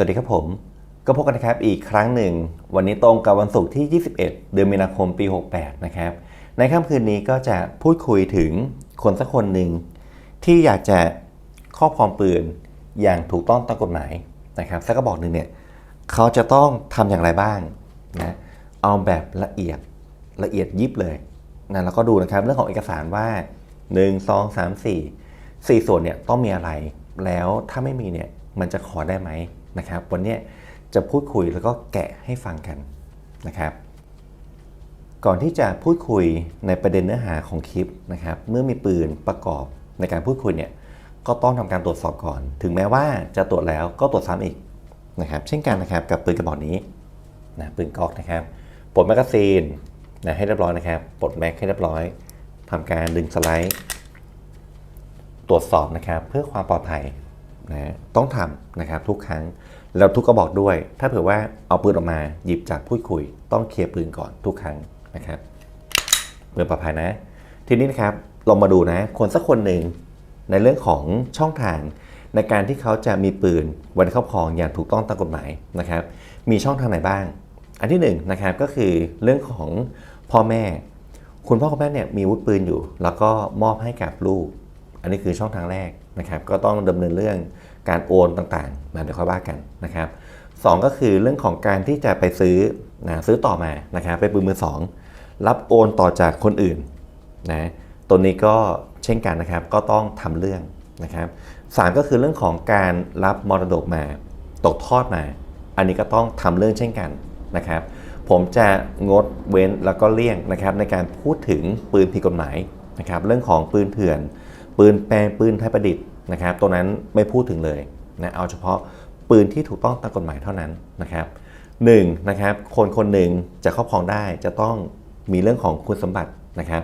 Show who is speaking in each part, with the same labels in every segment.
Speaker 1: สวัสดีครับผม ก็พบกันนะครับอีกครั้งหนึ่ง วันนี้ตรงกับวันศุกร์ที่ 21 เดือนมีนาคมปี 68 นะครับ ในค่ำคืนนี้ก็จะพูดคุยถึงคนสักคนหนึ่ง ที่อยากจะครอบครองปืนอย่างถูกต้องตามกฎหมายนะครับสักกระบอกหนึ่งเนี่ยเขาจะต้องทำอย่างไรบ้างนะเอาแบบละเอียดละเอียดยิบเลยนะแล้วก็ดูนะครับเรื่องของเอกสารว่า 1 2 3 4 4 ส่วนเนี่ยต้องมีอะไร แล้วถ้าไม่มีเนี่ยมันจะขอได้ไหม นะครับ วันนี้จะพูดคุยแล้วก็แกะให้ฟังกันนะครับ ก่อนที่จะพูดคุยในประเด็นเนื้อหาของคลิปนะครับ เมื่อมีปืนประกอบในการพูดคุยเนี่ยก็ต้องทำการตรวจสอบก่อน ถึงแม้ว่าจะตรวจแล้วก็ตรวจซ้ำอีกนะครับ เช่นกันนะครับกับปืนกระบอกนี้นะปืนกอกนะครับปลดแมกกาซีนนะให้เรียบร้อยนะครับปลดแม็กให้เรียบร้อยทำการดึงสไลด์ ตรวจสอบนะครับ เพื่อความปลอดภัย นะต้องทำนะครับทุกครั้งแล้วทุกกระบอกด้วย ถ้าเผื่อว่าเอาปืนออกมาหยิบจากพูดคุย ต้องเคลียร์ปืนก่อนทุกครั้งนะครับเพื่อปลอดภัยนะ ทีนี้นะครับลองมาดูนะคนสักคนหนึ่งในเรื่องของช่องทางในการที่เขาจะมีปืนไว้ในครอบครองอย่างถูกต้องตามกฎหมายนะครับ มีช่องทางไหนบ้าง อันที่หนึ่งนะครับก็คือเรื่องของพ่อแม่ คุณพ่อคุณแม่เนี่ยมีวุธปืนอยู่ แล้วก็มอบให้กับลูก อันนี้คือช่องทางแรกนะครับ ก็ต้องดำเนินเรื่อง การโอนต่างๆนะเดี๋ยวค่อยว่ากันนะครับสองก็คือเรื่องของการที่จะไปซื้อนะซื้อต่อมานะครับไปนปืนมือสองรับโอนต่อจากคนอื่นนะตัวนี้ก็เช่นกันนะครับก็ต้องทำเรื่องนะครับสามก็คือเรื่องของการรับมรดกมาตกทอดมา อันนี้ก็ต้องทำเรื่องเช่นกันนะครับ ผมจะงดเว้นแล้วก็เลี่ยงนะครับในการพูดถึงปืนผิดกฎหมายนะครับเรื่องของปืนเถื่อน ปืนแปลงปืนไทยประดิษฐ์ นะครับตัวนั้นไม่พูดถึงเลยนะเอาเฉพาะปืนที่ถูกต้องตามกฎหมายเท่านั้นนะครับหนึ่งนะครับคนคนหนึ่งจะครอบครองได้จะต้องมีเรื่องของคุณสมบัตินะครับ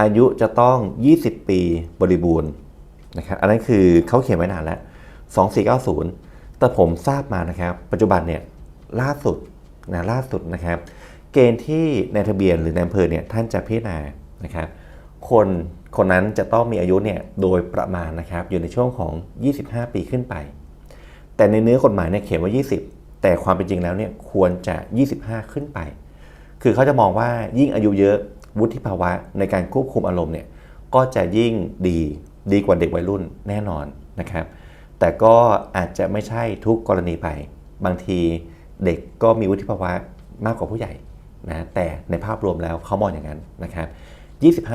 Speaker 1: อายุจะต้อง 20 ปีบริบูรณ์นะครับอันนั้นคือเขาเขียนไว้นานแล้ว 2490 แต่ผมทราบมานะครับ ปัจจุบันเนี่ยล่าสุดนะล่าสุดนะครับ เกณฑ์ที่ในทะเบียนหรือในอำเภอเนี่ยท่านจะพิจารณานะครับ คน คนนั้นจะต้องมีอายุเนี่ยโดยประมาณนะครับอยู่ในช่วงของ 25 ปีขึ้นไป แต่ในเนื้อกฎหมายเนี่ยเขียนว่า 20 แต่ความเป็นจริงแล้วเนี่ยควรจะ 25 ขึ้นไป คือเขาจะมองว่ายิ่งอายุเยอะวุฒิภาวะในการควบคุมอารมณ์เนี่ยก็จะยิ่งดีดีกว่าเด็กวัยรุ่นแน่นอนนะครับ แต่ก็อาจจะไม่ใช่ทุกกรณีไป บางทีเด็กก็มีวุฒิภาวะมากกว่าผู้ใหญ่นะแต่ในภาพรวมแล้วเขามองอย่างนั้นนะครับ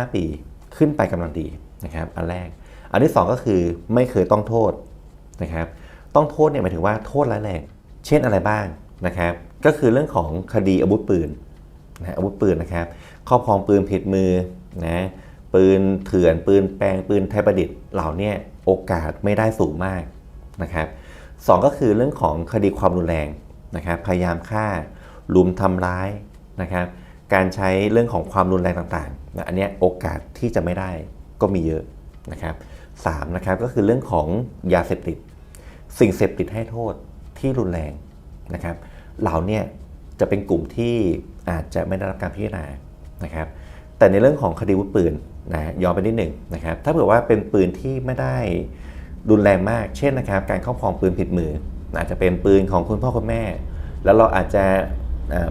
Speaker 1: 25 ปี ขึ้นไปกำลังดีนะครับอันแรก อันที่ 2 ก็คือไม่เคยต้องโทษนะครับต้องโทษเนี่ยหมายถึงว่าโทษร้ายแรงเช่นอะไรบ้างนะครับก็คือเรื่องของคดีอาวุธปืนนะอาวุธปืนนะครับครอบครองปืนผิดมือนะปืนเถื่อนปืนแปลงปืนไทยประดิษฐ์เหล่านี้โอกาสไม่ได้สูงมากนะครับสองก็คือเรื่องของคดีความรุนแรงนะครับพยายามฆ่าลุมทำร้ายนะครับ การใช้เรื่องของความรุนแรงต่างๆนะอันนี้โอกาสที่จะไม่ได้ก็มีเยอะนะครับสามนะครับก็คือเรื่องของยาเสพติด สิ่งเสพติดให้โทษที่รุนแรงนะครับเหล่านี้จะเป็นกลุ่มที่อาจจะไม่ได้รับการพิจารณานะครับแต่ในเรื่องของคดีวุธปืนนะย้อนไปนิดหนึ่งนะครับถ้าเผื่อว่าเป็นปืนที่ไม่ได้รุนแรงมาก เช่นนะครับการครอบครองปืนผิดมืออาจจะเป็นปืนของคุณพ่อคุณแม่ แล้วเราอาจจะ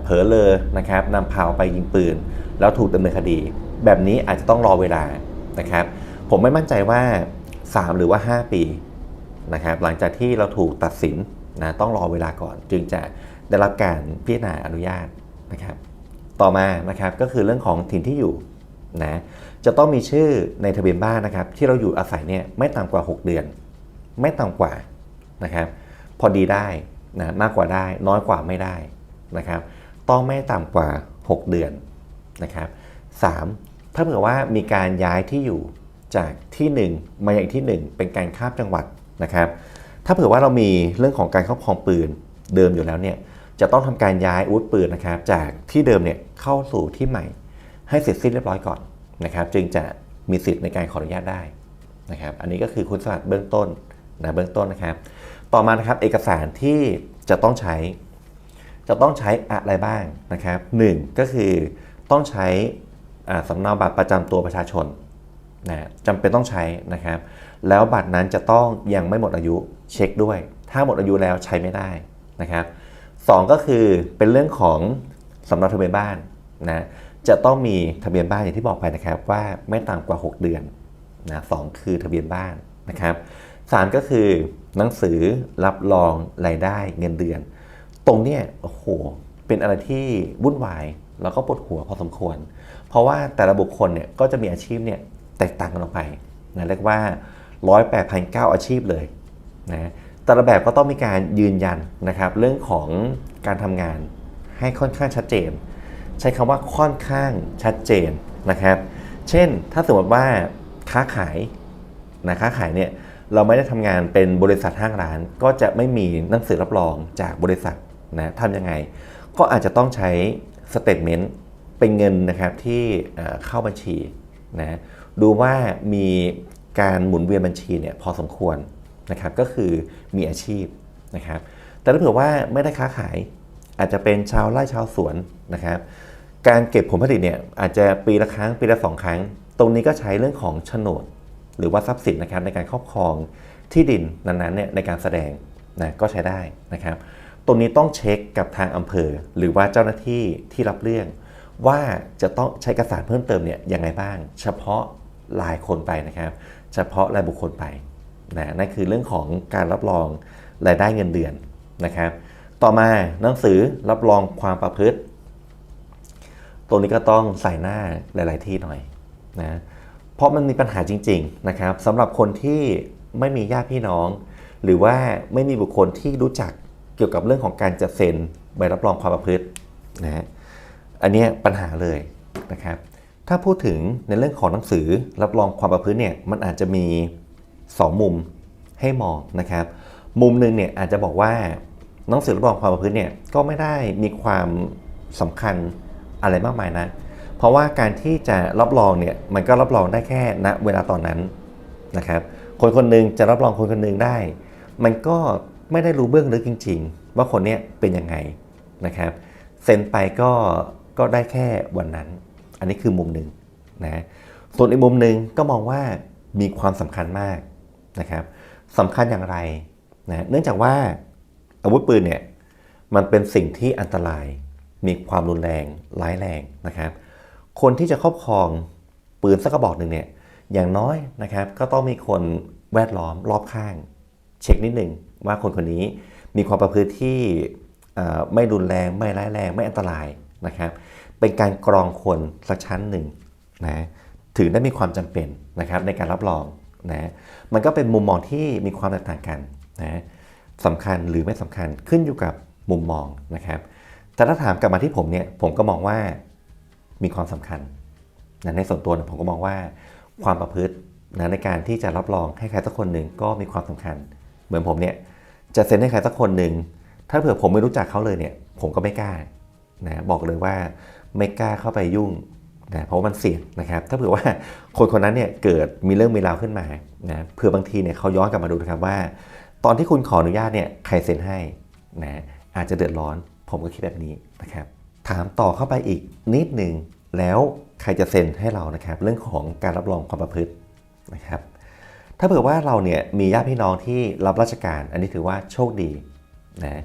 Speaker 1: เผลอเลยนะครับนำพาไปยิงปืน แล้วถูกดำเนินคดี แบบนี้อาจจะต้องรอเวลานะครับ ผมไม่มั่นใจว่า 3 หรือว่า 5 ปีนะครับหลังจากที่เราถูกตัดสินนะต้องรอเวลาก่อน จึงจะได้รับการพิจารณาอนุญาตนะครับ ต่อมานะครับก็คือเรื่องของถิ่นที่อยู่นะจะต้องมีชื่อในทะเบียนบ้านนะครับ ที่เราอยู่อาศัยเนี่ยไม่ต่ำกว่า 6 เดือน ไม่ต่ำกว่านะครับ พอดีได้นะมากกว่าได้ น้อยกว่าไม่ได้ นะครับ ต้องไม่ต่ำกว่า 6 เดือนนะครับสามถ้าเผื่อว่ามีการย้ายที่อยู่จากที่ 1 มาอย่างที่ 1 เป็นการข้ามจังหวัดนะครับ ถ้าเผื่อว่าเรามีเรื่องของการครอบครองปืนเดิมอยู่แล้วเนี่ยจะต้องทำการย้ายอาวุธปืนนะครับ จากที่เดิมเนี่ยเข้าสู่ที่ใหม่ ให้เสร็จสิ้นเรียบร้อยก่อนนะครับ จึงจะมีสิทธิ์ในการขออนุญาตได้นะครับ อันนี้ก็คือคุณสมบัติเบื้องต้นนะเบื้องต้นนะครับ ต่อมานะครับเอกสารที่จะต้องใช้ จะต้องใช้อะไรบ้างนะครับหนึ่งก็คือต้องใช้สำเนาบัตรประจำตัวประชาชนนะจำเป็นต้องใช้นะครับ แล้วบัตรนั้นจะต้องยังไม่หมดอายุเช็คด้วย ถ้าหมดอายุแล้วใช้ไม่ได้นะครับสองก็คือเป็นเรื่องของสำเนาทะเบียนบ้านนะจะต้องมีทะเบียนบ้านอย่างที่บอกไปนะครับว่าไม่ต่ำกว่า 6 เดือนนะสองคือทะเบียนบ้านนะครับสามก็คือหนังสือรับรองรายได้เงินเดือน ตรงเนี้ยโอ้โหเป็นอะไรที่วุ่นวายแล้วก็ปวดหัวพอสมควร เพราะว่าแต่ละบุคคลเนี่ยก็จะมีอาชีพเนี่ยแตกต่างกันออกไปนะเรียกว่าร้อยแปดพันเก้าอาชีพเลยนะแต่ละแบบก็ต้องมีการยืนยันนะครับ เรื่องของการทำงานให้ค่อนข้างชัดเจน ใช้คำว่าค่อนข้างชัดเจนนะครับ เช่นถ้าสมมติว่าค้าขายนะค้าขายเนี่ยเราไม่ได้ทำงานเป็นบริษัทห้างร้าน ก็จะไม่มีหนังสือรับรองจากบริษัท นะทำยังไง ก็อาจจะต้องใช้สเตทเมนต์เป็นเงินนะครับที่เอ่อเข้าบัญชีนะดูว่ามีการหมุนเวียนบัญชีเนี่ยพอสมควรนะครับก็คือมีอาชีพนะครับแต่ถ้าเผื่อว่าไม่ได้ค้าขายอาจจะเป็นชาวไร่ชาวสวนนะครับ การเก็บผลผลิตเนี่ยอาจจะปีละครั้งปีละสองครั้ง ตรงนี้ก็ใช้เรื่องของโฉนด หรือว่าทรัพย์สินนะครับในการครอบครองที่ดินนั้นๆเนี่ยในการแสดงนะก็ใช้ได้นะครับ ตรงนี้ต้องเช็คกับทางอำเภอ หรือว่าเจ้าหน้าที่ที่รับเรื่อง ว่าจะต้องใช้เอกสารเพิ่มเติมเนี่ยยังไงบ้าง เฉพาะรายคนไปนะครับ เฉพาะรายบุคคลไปนะนั่นคือเรื่องของการรับรองรายได้เงินเดือนนะครับ ต่อมาหนังสือรับรองความประพฤติ ตรงนี้ก็ต้องใส่หน้าหลาย ๆ ที่หน่อยนะเพราะมันมีปัญหาจริง ๆ นะครับสำหรับคนที่ไม่มีญาติพี่น้อง หรือว่าไม่มีบุคคลที่รู้จัก เกี่ยวกับเรื่องของการจะเซ็นใบรับรองความประพฤตินะฮะอันนี้ปัญหาเลยนะครับ ถ้าพูดถึงในเรื่องของหนังสือรับรองความประพฤติเนี่ยมันอาจจะมี 2 มุมให้มองนะครับ มุมหนึ่งเนี่ยอาจจะบอกว่าหนังสือรับรองความประพฤติเนี่ยก็ไม่ได้มีความสำคัญอะไรมากมายนะเพราะว่าการที่จะรับรองเนี่ยมันก็รับรองได้แค่ณเวลาตอนนั้นนะครับ คนคนหนึ่งจะรับรองคนคนหนึ่งได้ มันก็ ไม่ได้รู้เบื้องลึกจริง ๆ ว่าคนเนี้ยเป็นยังไงนะครับเซ็นไปก็ก็ได้แค่วันนั้น อันนี้คือมุมหนึ่งนะส่วนอีกมุมหนึ่งก็มองว่ามีความสำคัญมากนะครับสำคัญอย่างไรนะเนื่องจากว่าอาวุธปืนเนี่ยมันเป็นสิ่งที่อันตราย มีความรุนแรงร้ายแรงนะครับ คนที่จะครอบครองปืนสักกระบอกหนึ่งเนี่ยอย่างน้อยนะครับ ก็ต้องมีคนแวดล้อมรอบข้าง เช็คนิดหนึ่ง ว่าคนคนนี้มีความประพฤติที่ไม่รุนแรงไม่ร้ายแรงไม่อันตรายนะครับ เป็นการกรองคนสักชั้นหนึ่งนะถึงได้มีความจำเป็นนะครับในการรับรองนะมันก็เป็นมุมมองที่มีความแตกต่างกันนะสำคัญหรือไม่สำคัญขึ้นอยู่กับมุมมองนะครับ แต่ถ้าถามกลับมาที่ผมเนี่ยผมก็มองว่ามีความสำคัญนะในส่วนตัวผมก็มองว่าความประพฤตินะในการที่จะรับรองให้ใครสักคนหนึ่งก็มีความสำคัญ เหมือนผมเนี่ย จะเซ็นให้ใครสักคนหนึ่งถ้าเผื่อผมไม่รู้จักเขาเลยเนี่ย ผมก็ไม่กล้านะบอกเลยว่าไม่กล้าเข้าไปยุ่งนะเพราะมันเสี่ยงนะครับ ถ้าเผื่อว่าคนคนนั้นเนี่ยเกิดมีเรื่องมีราวขึ้นมานะเผื่อบางทีเนี่ยเขาย้อนกลับมาดูนะครับว่า ตอนที่คุณขออนุญาตเนี่ยใครเซ็นให้นะอาจจะเดือดร้อน ผมก็คิดแบบนี้นะครับ ถามต่อเข้าไปอีกนิดหนึ่งแล้วใครจะเซ็นให้เรานะครับ เรื่องของการรับรองความประพฤตินะครับ ถ้าเผื่อว่าเราเนี่ยมีญาติพี่น้องที่รับราชการ อันนี้ถือว่าโชคดีนะ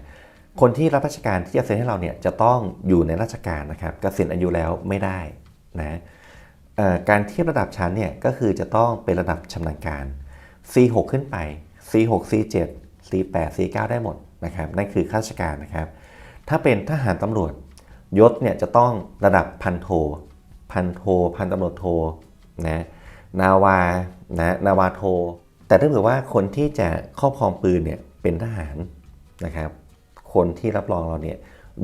Speaker 1: คนที่รับราชการที่จะเซ็นให้เราเนี่ยจะต้องอยู่ในราชการนะครับเกษียณอายุแล้วไม่ได้นะการเทียบระดับชั้นเนี่ยก็คือจะต้องเป็นระดับชำนาญการ C6 ขึ้นไป C6 C7 C8 C9 ได้หมดนะครับนั่นคือข้าราชการนะครับ ถ้าเป็นทหารตำรวจยศเนี่ยจะต้องระดับพันโท พันโท พันตำรวจโทนะ นาวานะนาวาโท แต่ถ้าเผื่อว่าคนที่จะครอบครองปืนเนี่ยเป็นทหารนะครับ คนที่รับรองเราเนี่ย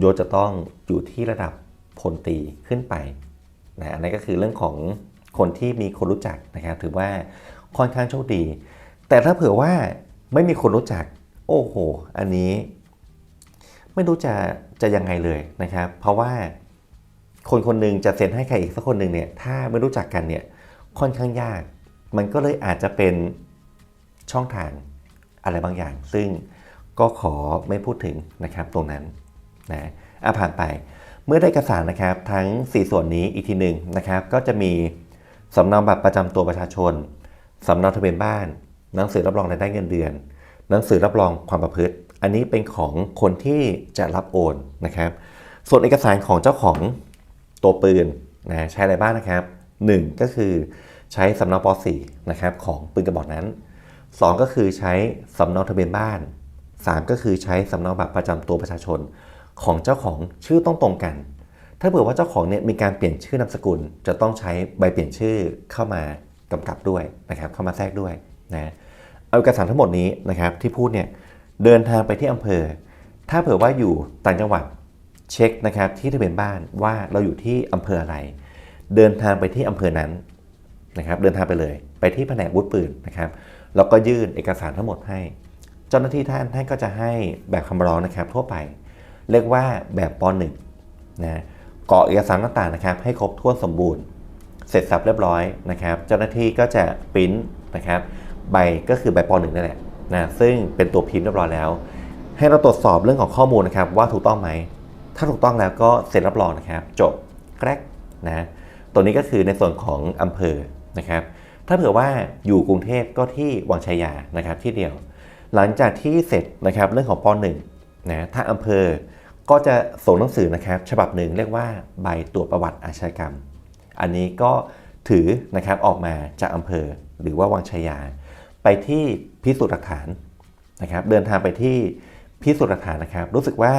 Speaker 1: ยศจะต้องอยู่ที่ระดับพลตีขึ้นไปนะอันนี้ก็คือเรื่องของคนที่มีคนรู้จักนะครับถือว่าค่อนข้างโชคดี แต่ถ้าเผื่อว่าไม่มีคนรู้จัก โอ้โห อันนี้ ไม่รู้จะจะยังไงเลยนะครับ เพราะว่าคนคนหนึ่งจะเซ็นให้ใครอีกสักคนหนึ่งเนี่ยถ้าไม่รู้จักกันเนี่ย ค่อนข้างยาก มันก็เลยอาจจะเป็นช่องทางอะไรบางอย่าง ซึ่งก็ขอไม่พูดถึงนะครับตรงนั้นนะอะผ่านไป เมื่อได้เอกสารนะครับทั้ง 4 ส่วนนี้อีกทีหนึ่งนะครับ ก็จะมีสำเนาบัตรประจำตัวประชาชนสำเนาทะเบียนบ้าน หนังสือรับรองรายได้เงินเดือน หนังสือรับรองความประพฤติ อันนี้เป็นของคนที่จะรับโอนนะครับ ส่วนเอกสารของเจ้าของตัวปืนนะใช้อะไรบ้างนะครับ 1 ก็คือ ใช้สำเนาป .4 นะครับของปืนกระบอกนั้น 2 ก็คือใช้สำเนาทะเบียนบ้าน 3 ก็คือใช้สำเนาบัตรประจำตัวประชาชนของเจ้าของชื่อต้องตรงกัน ถ้าเผื่อว่าเจ้าของเนี่ยมีการเปลี่ยนชื่อนามสกุล จะต้องใช้ใบเปลี่ยนชื่อเข้ามากำกับด้วยนะครับเข้ามาแทรกด้วยนะเอาเอกสารทั้งหมดนี้นะครับที่พูดเนี่ยเดินทางไปที่อำเภอ ถ้าเผื่อว่าอยู่ต่างจังหวัดเช็คนะครับที่ทะเบียนบ้านว่าเราอยู่ที่อำเภออะไร เดินทางไปที่อำเภอนั้น นะครับเดินทางไปเลย ไปที่แผนกวุฒิปืนนะครับแล้วก็ยื่นเอกสารทั้งหมดให้ เจ้าหน้าที่ท่านท่านก็จะให้แบบคำร้องนะครับทั่วไป เรียกว่าแบบป .1 นะกรอกเอกสารต่างๆนะครับ ให้ครบถ้วนสมบูรณ์ เสร็จสับเรียบร้อยนะครับ เจ้าหน้าที่ก็จะปริ้นนะครับ ใบก็คือใบป .1 นั่นแหละนะซึ่งเป็นตัวพิมพ์เรียบร้อยแล้ว ให้เราตรวจสอบเรื่องของข้อมูลนะครับ ว่าถูกต้องไหม ถ้าถูกต้องแล้วก็เซ็นรับรองนะครับ จบแกรกนะตัวนี้ก็คือในส่วนของอำเภอ นะครับถ้าเผื่อว่าอยู่กรุงเทพก็ที่วังชัยยานะครับที่เดียว หลังจากที่เสร็จนะครับเรื่องของป .1 นะถ้าอำเภอก็จะส่งหนังสือนะครับ ฉบับหนึ่งเรียกว่าใบตรวจประวัติอาชญากรรม อันนี้ก็ถือนะครับออกมาจากอำเภอหรือว่าวังชัยยา ไปที่พิสูจน์หลักฐานนะครับ เดินทางไปที่พิสูจน์หลักฐานนะครับ รู้สึกว่า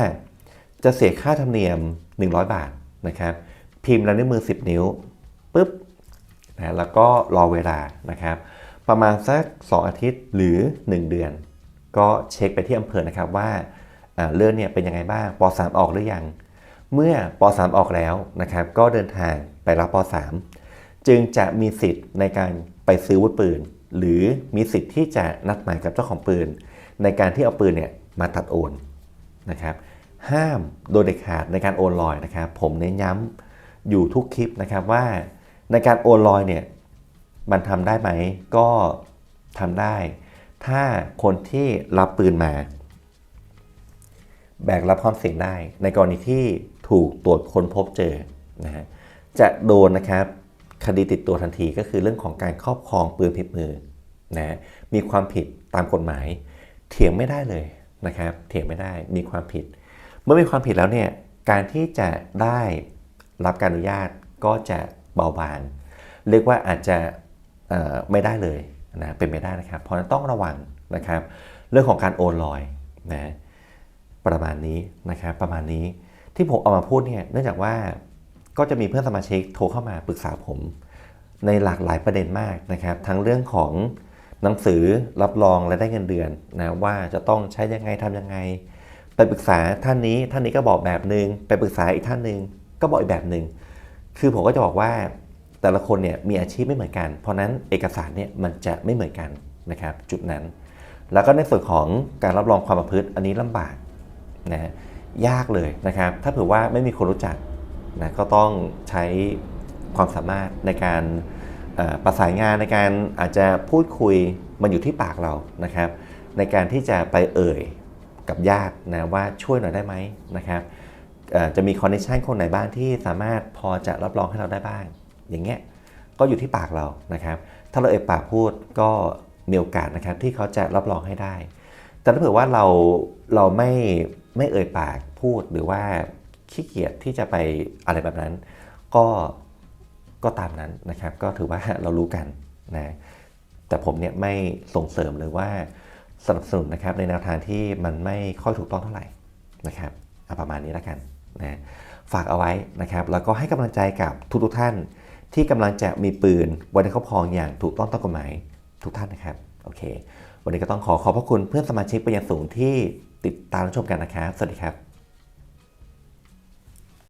Speaker 1: จะเสียค่าธรรมเนียม 100 บาทนะครับ พิมพ์ลายนิ้วมือ 10 นิ้วปุ๊บ นะแล้วก็รอเวลานะครับ ประมาณสัก 2 อาทิตย์หรือ 1 เดือน ก็เช็คไปที่อำเภอนะครับว่าเรื่องเนี่ยเป็นยังไงบ้างป .3 ออกหรือยัง เมื่อป .3 ออกแล้วนะครับ ก็เดินทางไปรับป .3 จึงจะมีสิทธิ์ในการไปซื้อวุธปืน หรือมีสิทธิ์ที่จะนัดหมายกับเจ้าของปืน ในการที่เอาปืนเนี่ยมาตัดโอนนะครับ ห้ามโดยเด็ดขาดในการโอนลอยนะครับ ผมเน้นย้ำอยู่ทุกคลิปนะครับว่า ในการโอนลอยเนี่ยมันทำได้ไหมก็ทำได้ ถ้าคนที่รับปืนมา แบกรับความเสี่ยงได้ ในกรณีที่ถูกตรวจค้นพบเจอนะฮะจะโดนนะครับคดีติดตัวทันทีก็คือเรื่องของการครอบครองปืนผิดมือนะมีความผิดตามกฎหมาย เถียงไม่ได้เลยนะครับ เถียงไม่ได้มีความผิด เมื่อมีความผิดแล้วเนี่ยการที่จะได้รับการอนุญาตก็จะ เบาบางเรียกว่าอาจจะไม่ได้เลยนะเป็นไม่ได้นะครับ เพราะนั้นต้องระวังนะครับ เรื่องของการโอนลอยนะประมาณนี้นะครับประมาณนี้ที่ผมเอามาพูดเนี่ยเนื่องจากว่าก็จะมีเพื่อนสมาชิกโทรเข้ามาปรึกษาผม ในหลากหลายประเด็นมากนะครับ ทั้งเรื่องของหนังสือรับรองและได้เงินเดือนนะว่าจะต้องใช้ยังไงทํำยังไง ไปปรึกษาท่านนี้ท่านนี้ก็บอกแบบหนึง่งไปปรึกษาอีกท่านหนึ่งก็บอกอีกแบบหนึง่ง คือผมก็จะบอกว่าแต่ละคนเนี่ยมีอาชีพไม่เหมือนกัน เพราะนั้นเอกสารเนี่ยมันจะไม่เหมือนกันนะครับ จุดนั้น แล้วก็ในส่วนของการรับรองความประพฤติอันนี้ลำบากนะยากเลยนะครับ ถ้าเผื่อว่าไม่มีคนรู้จักนะก็ต้องใช้ความสามารถในการประสานงานในการอาจจะพูดคุยมันอยู่ที่ปากเรานะครับ ในการที่จะไปเอ่ยกับญาตินะว่าช่วยหน่อยได้ไหมนะครับ จะมีคอนเนคชันคนไหนบ้างที่สามารถพอจะรับรองให้เราได้บ้าง อย่างเงี้ยก็อยู่ที่ปากเรานะครับ ถ้าเราเอ่ยปากพูดก็มีโอกาสนะครับที่เขาจะรับรองให้ได้ แต่ถ้าเผื่อว่าเราเราไม่ไม่เอ่ยปากพูดหรือว่าขี้เกียจที่จะไปอะไรแบบนั้น ก็ก็ตามนั้นนะครับ ก็ถือว่าเรารู้กันนะแต่ผมเนี่ยไม่ส่งเสริมหรือว่าสนับสนุนนะครับในแนวทางที่มันไม่ค่อยถูกต้องเท่าไหร่นะครับประมาณนี้แล้วกัน นะฝากเอาไว้นะครับ แล้วก็ให้กำลังใจกับทุกๆท่าน ที่กำลังจะมีปืนไว้ในครอบครองอย่างถูกต้องตามกฎหมายทุกท่านนะครับโอเค วันนี้ก็ต้องขอขอบพระคุณเพื่อนสมาชิกเป็นอย่างสูงที่ติดตามชมกันนะครับ สวัสดีครับ